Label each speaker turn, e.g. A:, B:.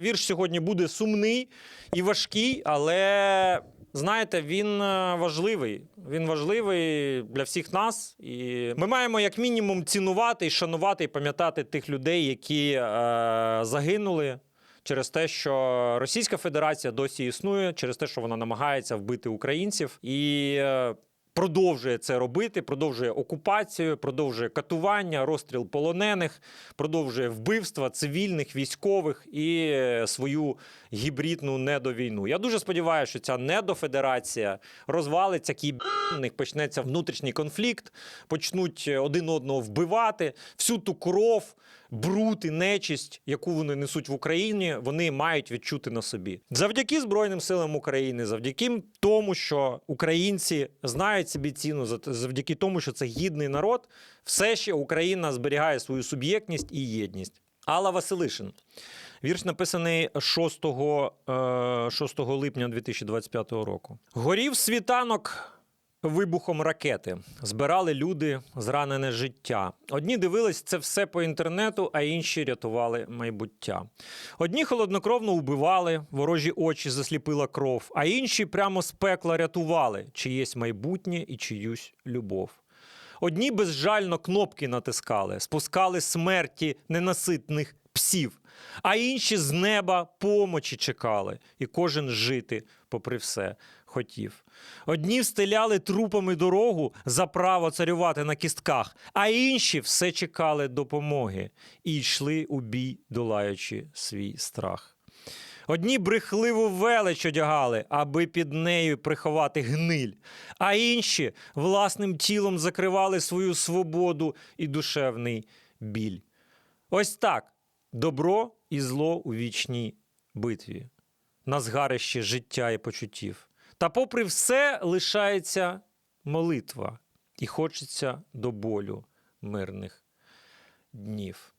A: Вірш сьогодні буде сумний і важкий, але знаєте, він е, важливий. Він важливий для всіх нас. І ми маємо як мінімум цінувати і шанувати і пам'ятати тих людей, які е, загинули. Через те, що Російська Федерація досі існує, через те, що вона намагається вбити українців і е, продовжує це робити, продовжує окупацію, продовжує катування, розстріл полонених, продовжує вбивства цивільних, військових і е, свою гібридну недовійну. Я дуже сподіваюся, що ця недофедерація розвалиться, них почнеться внутрішній конфлікт, почнуть е, один одного вбивати. Всю ту кров, бруд і нечисть, яку вони несуть в Україні, вони мають відчути на собі. Завдяки Збройним силам України, завдяки тому, що українці знають собі ціну, завдяки тому, що це гідний народ, все ще Україна зберігає свою суб'єктність і єдність. Алла Василишин. Вірш написаний 6, е, 6 липня 2025 року. Горів світанок вибухом ракети. Збирали люди зранене життя. Одні дивились це все по інтернету, а інші рятували майбуття. Одні холоднокровно убивали, ворожі очі засліпила кров, а інші прямо з пекла рятували чиєсь майбутнє і чиюсь любов. Одні безжально кнопки натискали, спускали смерті ненаситних псів, а інші з неба помочі чекали, і кожен жити, попри все, хотів. Одні встеляли трупами дорогу за право царювати на кістках, а інші все чекали допомоги і йшли у бій, долаючи свій страх. Одні брехливу велич одягали, аби під нею приховати гниль, а інші власним тілом закривали свою свободу і душевний біль. Ось так добро і зло у вічній битві, на згарищі життя і почуттів. Та попри все лишається молитва, і хочеться до болю мирних днів.